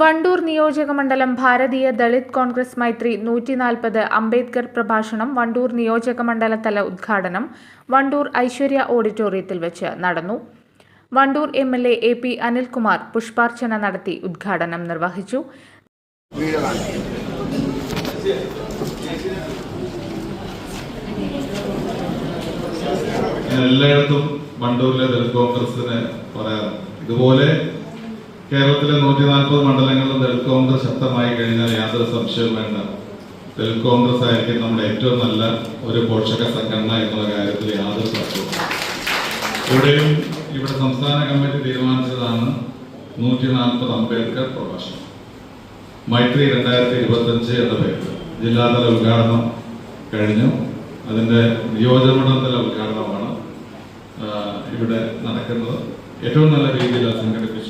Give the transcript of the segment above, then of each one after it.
വണ്ടൂർ നിയോജക മണ്ഡലം ഭാരതീയ ദളിത് കോൺഗ്രസ് മൈത്രി നൂറ്റി നാൽപ്പത് അംബേദ്കർ പ്രഭാഷണം വണ്ടൂർ നിയോജക മണ്ഡലതല ഉദ്ഘാടനം വണ്ടൂർ ഐശ്വര്യ ഓഡിറ്റോറിയത്തിൽ വെച്ച് നടന്നു. Wandoor M L A P Anilkumar പുഷ്പാർച്ചന നടത്തി ഉദ്ഘാടനം നിർവഹിച്ചു. എല്ലായിടത്തും വണ്ടൂരിലെ ദളിത് കോൺഗ്രസിന് പറയാറ് ഇതുപോലെ കേരളത്തിലെ നൂറ്റി നാൽപ്പത് മണ്ഡലങ്ങളിലും ദളിത് കോൺഗ്രസ് ശക്തമായി കഴിഞ്ഞാൽ യാതൊരു സംശയവും വേണ്ട. ദളിത് കോൺഗ്രസ് ആയിരിക്കും നമ്മുടെ ഏറ്റവും നല്ല ഒരു പോഷക സംഘടന എന്നുള്ള കാര്യത്തിൽ യാതൊരു സംശയവും ഇവിടെയും ഇവിടെ സംസ്ഥാന കമ്മിറ്റി തീരുമാനിച്ചതാണ് നൂറ്റി നാൽപ്പത് അംബേദ്കർ പ്രഭാഷണം. മൈത്രി രണ്ടായിരത്തി ഇരുപത്തഞ്ച് എന്ന പേരിൽ. ജില്ലാതല ഉദ്ഘാടനം കഴിഞ്ഞു. അതിന്റെ നിയോജകമണ്ഡലതല ഉദ്ഘാടനമാണ് ആ, ഇവിടെ നടക്കുന്നത്. ഏറ്റവും നല്ല രീതിയിൽ സംഘടിപ്പിച്ചു.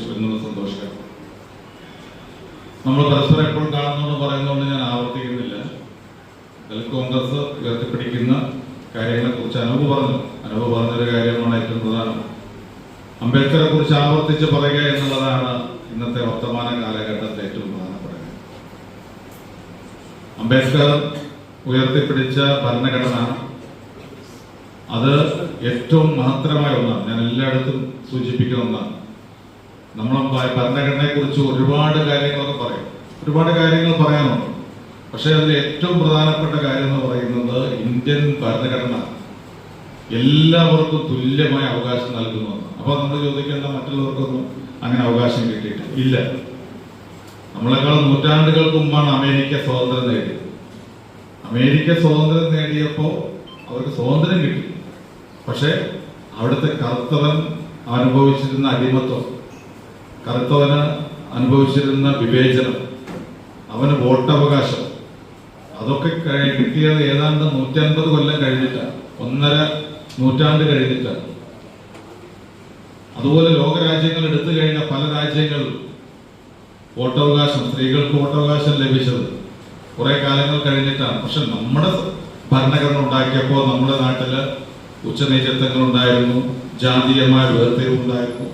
നമ്മൾ പരസ്പരം എപ്പോഴും കാണുന്നു പറയുന്നതുകൊണ്ട് ഞാൻ ആവർത്തിക്കുന്നില്ല. അതിൽ കോൺഗ്രസ് ഉയർത്തിപ്പിടിക്കുന്ന കാര്യങ്ങളെ കുറിച്ച് അനൂപ് പറഞ്ഞു. അനൂപ് പറഞ്ഞൊരു കാര്യമാണ് ഏറ്റവും പ്രധാനം. അംബേദ്കറെ കുറിച്ച് ആവർത്തിച്ച് പറയുക എന്നുള്ളതാണ് ഇന്നത്തെ വർത്തമാന കാലഘട്ടത്തെ ഏറ്റവും പ്രധാനപ്പെട്ട കാര്യം അംബേദ്കർ ഉയർത്തിപ്പിടിച്ച ഭരണഘടന അത് ഏറ്റവും മഹത്തരമായ ഒന്നാണ്. ഞാൻ എല്ലായിടത്തും സൂചിപ്പിക്കുന്ന ഒന്നാണ്. നമ്മൾ ഭരണഘടനയെ കുറിച്ച് ഒരുപാട് കാര്യങ്ങളൊക്കെ പറയും. ഒരുപാട് കാര്യങ്ങൾ പറയാനുണ്ട്. പക്ഷേ അതിൽ ഏറ്റവും പ്രധാനപ്പെട്ട കാര്യം എന്ന് പറയുന്നത് ഇന്ത്യൻ ഭരണഘടന എല്ലാവർക്കും തുല്യമായ അവകാശം നൽകുന്നു അപ്പോൾ നമ്മൾ ചോദിക്കേണ്ട മറ്റുള്ളവർക്കൊന്നും അങ്ങനെ അവകാശം കിട്ടിയിട്ട് ഇല്ല. നമ്മളെക്കാൾ നൂറ്റാണ്ടുകൾക്ക് മുമ്പാണ് അമേരിക്ക സ്വാതന്ത്ര്യം നേടിയത്. അമേരിക്ക സ്വാതന്ത്ര്യം നേടിയപ്പോൾ അവർക്ക് സ്വാതന്ത്ര്യം കിട്ടി. പക്ഷേ അവിടുത്തെ കർത്തവൻ അനുഭവിച്ചിരുന്ന അടിമത്വം കറുത്തവന് അനുഭവിച്ചിരുന്ന വിവേചനം അവന് വോട്ടവകാശം അതൊക്കെ കിട്ടിയത് ഏതാണ്ട് നൂറ്റൻപത് കൊല്ലം കഴിഞ്ഞിട്ടാണ് ഒന്നര നൂറ്റാണ്ട് കഴിഞ്ഞിട്ടാണ് അതുപോലെ ലോകരാജ്യങ്ങൾ എടുത്തു കഴിഞ്ഞ പല രാജ്യങ്ങളും വോട്ടവകാശം സ്ത്രീകൾക്ക് വോട്ടവകാശം ലഭിച്ചത് കുറെ കാലങ്ങൾ കഴിഞ്ഞിട്ടാണ്. പക്ഷെ നമ്മുടെ ഭരണഘടന ഉണ്ടാക്കിയപ്പോൾ നമ്മുടെ നാട്ടിൽ ഉച്ചനീചത്വങ്ങൾ ഉണ്ടായിരുന്നു ജാതീയമായ വേർതിരിവുണ്ടായിരുന്നു.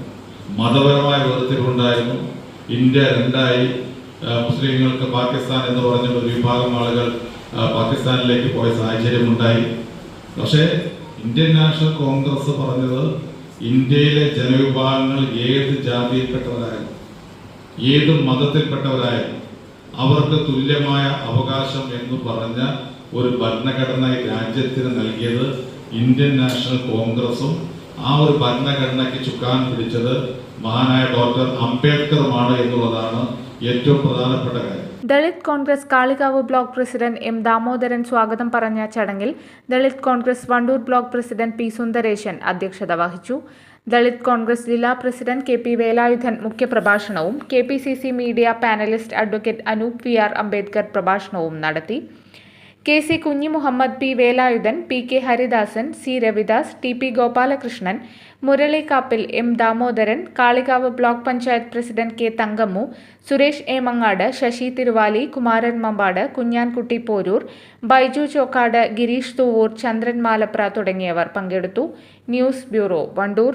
മതപരമായ വേർതിരിവുണ്ടായിരുന്നു ഇന്ത്യ രണ്ടായി. മുസ്ലിങ്ങൾക്ക് പാകിസ്ഥാൻ എന്ന് പറഞ്ഞ ഒരു വിഭാഗം ആളുകൾ പാകിസ്ഥാനിലേക്ക് പോയ സാഹചര്യമുണ്ടായി. പക്ഷേ ഇന്ത്യൻ നാഷണൽ കോൺഗ്രസ് പറഞ്ഞത് ഇന്ത്യയിലെ ജനവിഭാഗങ്ങൾ ഏത് ജാതിയിൽപ്പെട്ടവരായാലും ഏത് മതത്തിൽപ്പെട്ടവരായാലും അവർക്ക് തുല്യമായ അവകാശം എന്ന് പറഞ്ഞ ഒരു ഭരണഘടന രാജ്യത്തിന് നൽകിയത് ഇന്ത്യൻ നാഷണൽ കോൺഗ്രസും ആ ഒരു ഭരണഘടനയ്ക്ക് ചുക്കാൻ പിടിച്ചത് മഹാനായ ഡോക്ടർ അംബേദ്കറുമാണ് എന്നുള്ളതാണ് ഏറ്റവും പ്രധാനപ്പെട്ട കാര്യം. Dalit Congress Kalikavu block president M Damodaran സ്വാഗതം പറഞ്ഞ ചടങ്ങിൽ Dalit Congress Wandoor block president P Sundaresan അധ്യക്ഷത വഹിച്ചു. ദളിത് കോൺഗ്രസ് ജില്ലാ president K P Velayudhan മുഖ്യപ്രഭാഷണവും K P C C media panelist advocate Anoop V R Ambedkar പ്രഭാഷണവും നടത്തി. K C Kunhi Muhammad P Velayudhan P K Haridasan C Ravidas T P Gopalakrishnan Murali Kappil M Damodaran Kalikavu block panchayat president K Thankammu Suresh A Mangad Sasi Thiruvali Kumaran Mampad Kunhankutty Poroor Baiju Chokkad Gireesh Thuvvur Chandran Malapra തുടങ്ങിയവർ പങ്കെടുത്തു. News bureau Wandoor.